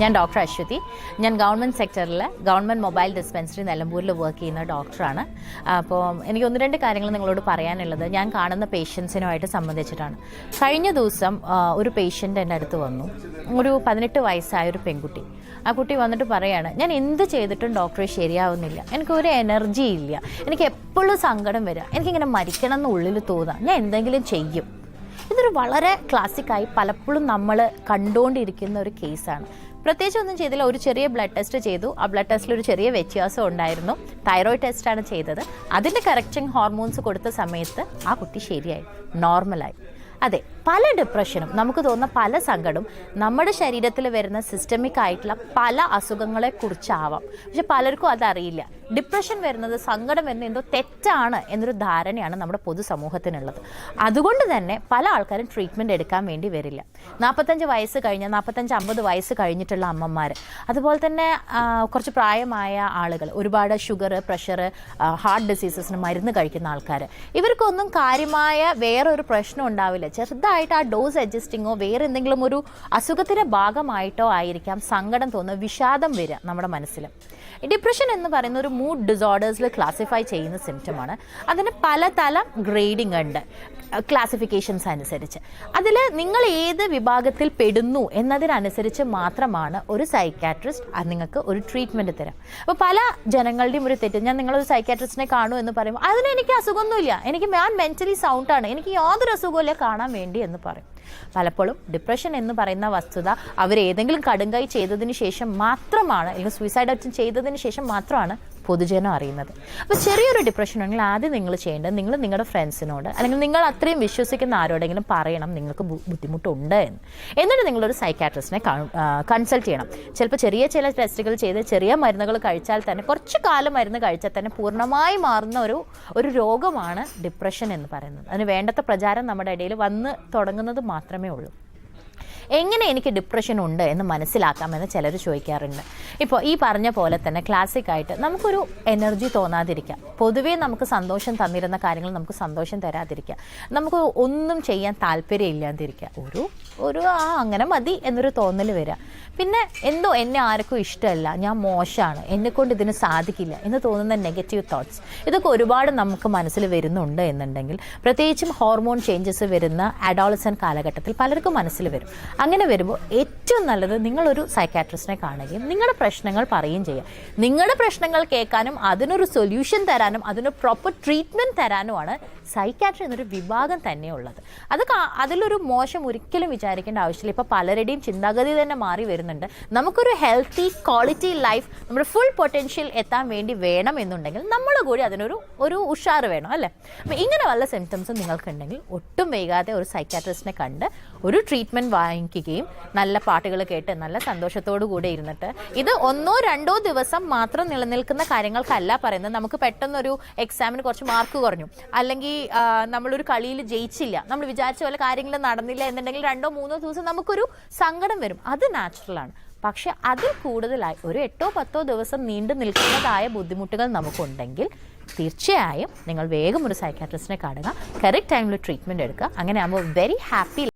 ഞാൻ ഡോക്ടർ അശ്വതി. ഞാൻ ഗവൺമെന്റ് സെക്ടറിൽ ഗവൺമെന്റ് മൊബൈൽ ഡിസ്പെൻസറി നിലമ്പൂരിൽ വർക്ക് ചെയ്യുന്ന ഡോക്ടറാണ് അപ്പോൾ എനിക്ക് ഒന്ന് രണ്ട് കാര്യങ്ങൾ നിങ്ങളോട് പറയാനുള്ളത്. ഞാൻ കാണുന്ന പേഷ്യൻസിനുമായിട്ട് സംബന്ധിച്ചിട്ടാണ്. കഴിഞ്ഞ ദിവസം ഒരു പേഷ്യന്റ് എന്റെ അടുത്ത് വന്നു. ഒരു പതിനെട്ട് വയസ്സായ ഒരു പെൺകുട്ടി. ആ കുട്ടി വന്നിട്ട് പറയാണ് ഞാൻ എന്ത് ചെയ്തിട്ടും ഡോക്ടറെ ശരിയാവുന്നില്ല. എനിക്ക് ഒരു എനർജി ഇല്ല. എനിക്ക് എപ്പോഴും സങ്കടം വരിക എനിക്കിങ്ങനെ മരിക്കണം എന്ന് ഉള്ളിൽ ഞാൻ എന്തെങ്കിലും ചെയ്യും. ഇതൊരു വളരെ ക്ലാസിക്കായി പലപ്പോഴും നമ്മൾ കണ്ടുകൊണ്ടിരിക്കുന്ന ഒരു കേസാണ് പ്രത്യേകിച്ച് ഒന്നും ചെയ്തില്ല. ഒരു ചെറിയ ബ്ലഡ് ടെസ്റ്റ് ചെയ്തു. ആ ബ്ലഡ് ടെസ്റ്റിൽ ഒരു ചെറിയ വ്യത്യാസം ഉണ്ടായിരുന്നു. തൈറോയിഡ് ടെസ്റ്റാണ് ചെയ്തത്. അതിന്റെ കറക്റ്റിംഗ് ഹോർമോൺസ് കൊടുത്ത സമയത്ത് ആ കുട്ടി ശരിയായി. നോർമലായി അതെ പല ഡിപ്രഷനും നമുക്ക് തോന്നുന്ന പല സങ്കടവും നമ്മുടെ ശരീരത്തിൽ വരുന്ന സിസ്റ്റമിക് ആയിട്ടുള്ള പല അസുഖങ്ങളെക്കുറിച്ചാവാം പക്ഷെ പലർക്കും അതറിയില്ല. ഡിപ്രഷൻ വരുന്നത് സങ്കടം വരുന്നത് എന്തോ തെറ്റാണ് എന്നൊരു ധാരണയാണ് നമ്മുടെ പൊതുസമൂഹത്തിനുള്ളത്. അതുകൊണ്ട് തന്നെ പല ആൾക്കാരും ട്രീറ്റ്മെന്റ് എടുക്കാൻ വേണ്ടി വരില്ല. നാൽപ്പത്തഞ്ച് വയസ്സ് കഴിഞ്ഞ നാൽപ്പത്തഞ്ച് അമ്പത് വയസ്സ് കഴിഞ്ഞിട്ടുള്ള അമ്മമാർ അതുപോലെ തന്നെ കുറച്ച് പ്രായമായ ആളുകൾ ഒരുപാട് ഷുഗർ പ്രഷർ ഹാർട്ട് ഡിസീസസിന് മരുന്ന് കഴിക്കുന്ന ആൾക്കാർ ഇവർക്കൊന്നും കാര്യമായ വേറൊരു പ്രശ്നം ഉണ്ടാവില്ല. ചെറുതായിട്ട് ആ ഡോസ് അഡ്ജസ്റ്റിങ്ങോ വേറെ എന്തെങ്കിലും ഒരു അസുഖത്തിന്റെ ഭാഗമായിട്ടോ ആയിരിക്കാം സങ്കടം തോന്നുക വിഷാദം വരിക നമ്മുടെ മനസ്സിൽ ഡിപ്രഷൻ എന്ന് പറയുന്ന ഒരു മൂഡ് ഡിസോർഡേഴ്സിൽ ക്ലാസിഫൈ ചെയ്യുന്ന സിംറ്റമാണ് അതിന് പലതരം ഗ്രേഡിംഗ് ഉണ്ട് ക്ലാസിഫിക്കേഷൻസ് അനുസരിച്ച്. അതിൽ നിങ്ങൾ ഏത് വിഭാഗത്തിൽ പെടുന്നു എന്നതിനനുസരിച്ച് മാത്രമാണ് ഒരു സൈക്കാട്രിസ്റ്റ് നിങ്ങൾക്ക് ഒരു ട്രീറ്റ്മെന്റ് തരാം. അപ്പോൾ പല ജനങ്ങളുടെയും ഒരു തെറ്റ് ഞാൻ നിങ്ങളൊരു സൈക്കാട്രിസ്റ്റിനെ കാണൂ എന്ന് പറയുമ്പോൾ അതിന് എനിക്ക് അസുഖമൊന്നുമില്ല. എനിക്ക് ഞാൻ മെന്റലി സൗണ്ടാണ് എനിക്ക് യാതൊരു അസുഖമില്ല കാണാൻ വേണ്ടി എന്ന് പറയും. പലപ്പോഴും ഡിപ്രഷൻ എന്ന് പറയുന്ന വസ്തുത അവർ ഏതെങ്കിലും കടുങ്കൈ ചെയ്തതിന് ശേഷം മാത്രമാണ് അല്ലെങ്കിൽ സൂയിസൈഡ് അറ്റം ചെയ്തതിന് ശേഷം മാത്രമാണ് പൊതുജനം അറിയുന്നത്. അപ്പോൾ ചെറിയൊരു ഡിപ്രഷൻ ഉണ്ടെങ്കിൽ ആദ്യം നിങ്ങൾ ചെയ്യേണ്ടത് നിങ്ങൾ നിങ്ങളുടെ ഫ്രണ്ട്സിനോട് അല്ലെങ്കിൽ നിങ്ങൾ അത്രയും വിശ്വസിക്കുന്ന ആരോടെങ്കിലും പറയണം നിങ്ങൾക്ക് ബുദ്ധിമുട്ടുണ്ട് എന്ന്. എന്നിട്ട് നിങ്ങളൊരു സൈക്കാട്രിസ്റ്റിനെ കൺസൾട്ട് ചെയ്യണം. ചിലപ്പോൾ ചെറിയ ചില ടെസ്റ്റുകൾ ചെയ്ത് ചെറിയ മരുന്നുകൾ കഴിച്ചാൽ തന്നെ കുറച്ച് കാലം മരുന്ന് കഴിച്ചാൽ തന്നെ പൂർണമായി മാറുന്ന ഒരു ഒരു രോഗമാണ് ഡിപ്രഷൻ എന്ന് പറയുന്നത്. അതിന് വേണ്ടത്ര പ്രചാരം നമ്മുടെ ഇടയിൽ വന്ന് തുടങ്ങുന്നത് മാത്രമേ ഉള്ളൂ. എങ്ങനെ എനിക്ക് ഡിപ്രഷൻ ഉണ്ട് എന്ന് മനസ്സിലാക്കാമെന്ന് ചിലർ ചോദിക്കാറുണ്ട്. ഇപ്പോൾ ഈ പറഞ്ഞ പോലെ തന്നെ ക്ലാസിക്കായിട്ട് നമുക്കൊരു എനർജി തോന്നാതിരിക്കാം. പൊതുവേ നമുക്ക് സന്തോഷം തന്നിരുന്ന കാര്യങ്ങൾ നമുക്ക് സന്തോഷം തരാതിരിക്കുക നമുക്ക് ഒന്നും ചെയ്യാൻ താല്പര്യം ഇല്ലാതിരിക്കുക ഒരു ഒരു ആ അങ്ങനെ മതി എന്നൊരു തോന്നൽ വരിക പിന്നെ എന്തോ എന്നെ ആർക്കും ഇഷ്ടമല്ല. ഞാൻ മോശമാണ്. എന്നെക്കൊണ്ട് ഇതിന് സാധിക്കില്ല എന്ന് തോന്നുന്ന നെഗറ്റീവ് തോട്ട്സ് ഇതൊക്കെ ഒരുപാട് നമുക്ക് മനസ്സിൽ വരുന്നുണ്ട് എന്നുണ്ടെങ്കിൽ പ്രത്യേകിച്ചും ഹോർമോൺ ചേഞ്ചസ് വരുന്ന അഡോളസൻ കാലഘട്ടത്തിൽ പലർക്കും മനസ്സിൽ വരും. അങ്ങനെ വരുമ്പോൾ ഏറ്റവും നല്ലത് നിങ്ങളൊരു സൈക്കാട്രിസ്റ്റിനെ കാണുകയും നിങ്ങളുടെ പ്രശ്നങ്ങൾ പറയുകയും ചെയ്യുക. നിങ്ങളുടെ പ്രശ്നങ്ങൾ കേൾക്കാനും അതിനൊരു സൊല്യൂഷൻ തരാനും അതിന് പ്രോപ്പർ ട്രീറ്റ്മെന്റ് തരാനുമാണ് സൈക്കാട്രി എന്നൊരു വിഭാഗം തന്നെയുള്ളത്. അത് അതിലൊരു മോശം ഒരിക്കലും വിചാരിക്കേണ്ട ആവശ്യമില്ല. ഇപ്പോൾ പലരുടെയും ചിന്താഗതി തന്നെ മാറി വരുന്നുണ്ട് നമുക്കൊരു ഹെൽത്തി ക്വാളിറ്റി ലൈഫ് നമ്മുടെ ഫുൾ പൊട്ടൻഷ്യൽ എത്താൻ വേണ്ടി വേണം എന്നുണ്ടെങ്കിൽ നമ്മൾ കൂടി അതിനൊരു ഒരു ഉഷാർ വേണം അല്ലേ? അപ്പോൾ ഇങ്ങനെ വല്ല സിംറ്റംസും നിങ്ങൾക്കുണ്ടെങ്കിൽ ഒട്ടും വൈകാതെ ഒരു സൈക്കാട്രിസ്റ്റിനെ കണ്ട് ഒരു ട്രീറ്റ്മെന്റ് വാങ്ങിക്കുകയും നല്ല പാട്ടുകൾ കേട്ട് നല്ല സന്തോഷത്തോടു കൂടെ ഇരുന്നിട്ട് ഇത് ഒന്നോ രണ്ടോ ദിവസം മാത്രം നിലനിൽക്കുന്ന കാര്യങ്ങൾക്കല്ല പറയുന്നത്. നമുക്ക് പെട്ടെന്നൊരു എക്സാമിന് കുറച്ച് മാർക്ക് കുറഞ്ഞു. അല്ലെങ്കിൽ നമ്മളൊരു കളിയിൽ ജയിച്ചില്ല. നമ്മൾ വിചാരിച്ച പോലെ കാര്യങ്ങൾ നടന്നില്ല എന്നുണ്ടെങ്കിൽ രണ്ടോ മൂന്നോ ദിവസം നമുക്കൊരു സങ്കടം വരും. അത് നാച്ചുറലാണ് പക്ഷെ അതിൽ കൂടുതലായി ഒരു എട്ടോ പത്തോ ദിവസം നീണ്ടു നിൽക്കുന്നതായ ബുദ്ധിമുട്ടുകൾ നമുക്കുണ്ടെങ്കിൽ തീർച്ചയായും നിങ്ങൾ വേഗം ഒരു സൈക്കാട്രിസ്റ്റിനെ കാണുക. കറക്റ്റ് ടൈമിൽ ട്രീറ്റ്മെന്റ് എടുക്കുക. അങ്ങനെ ആകുമ്പോൾ വെരി ഹാപ്പി